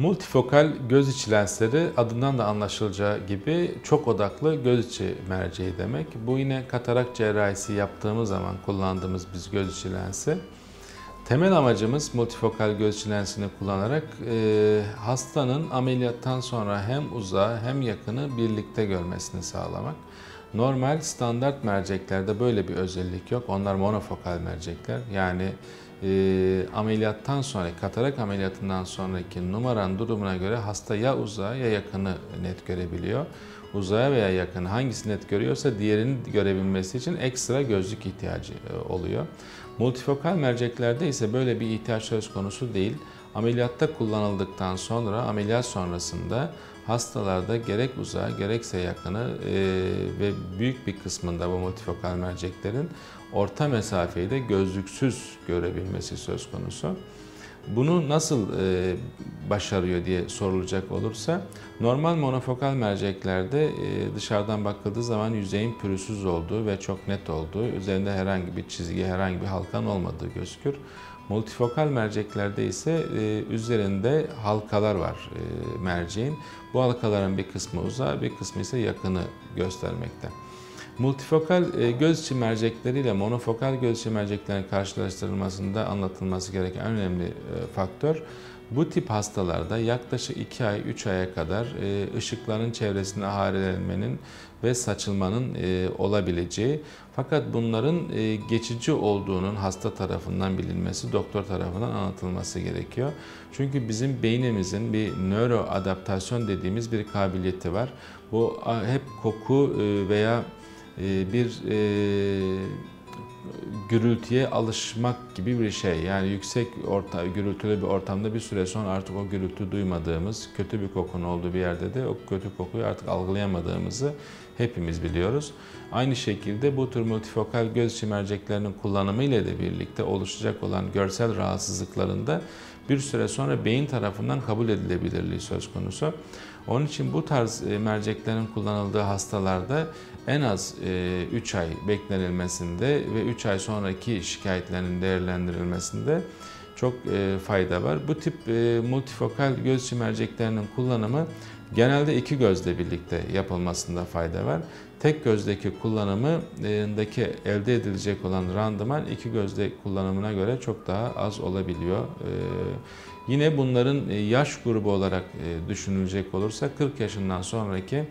Multifokal göz içi lensleri adından da anlaşılacağı gibi çok odaklı göz içi merceği demek. Bu yine katarak cerrahisi yaptığımız zaman kullandığımız biz göz içi lensi. Temel amacımız multifokal göz içi lensini kullanarak e, hastanın ameliyattan sonra hem uzağı hem yakını birlikte görmesini sağlamak. Normal standart merceklerde böyle bir özellik yok. Onlar monofokal mercekler. Yani e, ameliyattan sonra, katarak ameliyatından sonraki numaran durumuna göre hasta ya uzağı ya yakını net görebiliyor. Uzağa veya yakın hangisi net görüyorsa diğerini görebilmesi için ekstra gözlük ihtiyacı e, oluyor. Multifokal merceklerde ise böyle bir ihtiyaç söz konusu değil. Ameliyatta kullanıldıktan sonra ameliyat sonrasında hastalarda gerek uzağı gerekse yakını e, ve büyük bir kısmında bu multifokal merceklerin orta mesafeyi de gözlüksüz görebilmesi söz konusu. Bunu nasıl e, başarıyor diye sorulacak olursa normal monofokal merceklerde e, dışarıdan bakıldığı zaman yüzeyin pürüzsüz olduğu ve çok net olduğu, üzerinde herhangi bir çizgi, herhangi bir halkan olmadığı gözükür. Multifokal merceklerde ise e, üzerinde halkalar var e, merceğin. Bu halkaların bir kısmı uzağı, bir kısmı ise yakını göstermekte. Multifokal e, göz içi mercekleriyle monofokal göz içi merceklerin karşılaştırılmasında anlatılması gereken en önemli faktör bu tip hastalarda yaklaşık 2 ay 3 aya kadar e, ışıkların çevresinde harilenmenin ve saçılmanın olabileceği fakat bunların geçici olduğunun hasta tarafından bilinmesi, doktor tarafından anlatılması gerekiyor. Çünkü bizim beynimizin bir nöroadaptasyon dediğimiz bir kabiliyeti var. Bu hep koku veya e, bir e, gürültüye alışmak gibi bir şey. Yani yüksek orta, gürültülü bir ortamda bir süre sonra artık o gürültü duymadığımız, kötü bir kokun olduğu bir yerde de o kötü kokuyu artık algılayamadığımızı hepimiz biliyoruz. Aynı şekilde bu tür multifokal göz içi merceklerinin kullanımı ile de birlikte oluşacak olan görsel rahatsızlıklarında bir süre sonra beyin tarafından kabul edilebilirliği söz konusu. Onun için bu tarz e, merceklerin kullanıldığı hastalarda en az 3 e, ay beklenilmesinde ve 3 ay sonraki şikayetlerin değerlendirilmesinde çok e, fayda var. Bu tip multifokal göz merceklerinin kullanımı genelde iki gözle birlikte yapılmasında fayda var. Tek gözdeki kullanımındaki elde edilecek olan randıman iki gözde kullanımına göre çok daha az olabiliyor. Yine bunların yaş grubu olarak düşünülecek olursa 40 yaşından sonraki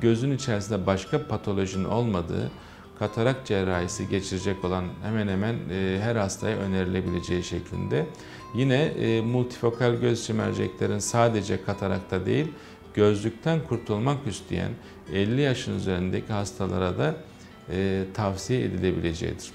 gözün içerisinde başka patolojinin olmadığı katarak cerrahisi geçirecek olan hemen hemen her hastaya önerilebileceği şeklinde. Yine multifokal göz içi merceklerin sadece katarakta değil, gözlükten kurtulmak isteyen 50 yaşın üzerindeki hastalara da tavsiye edilebileceğidir.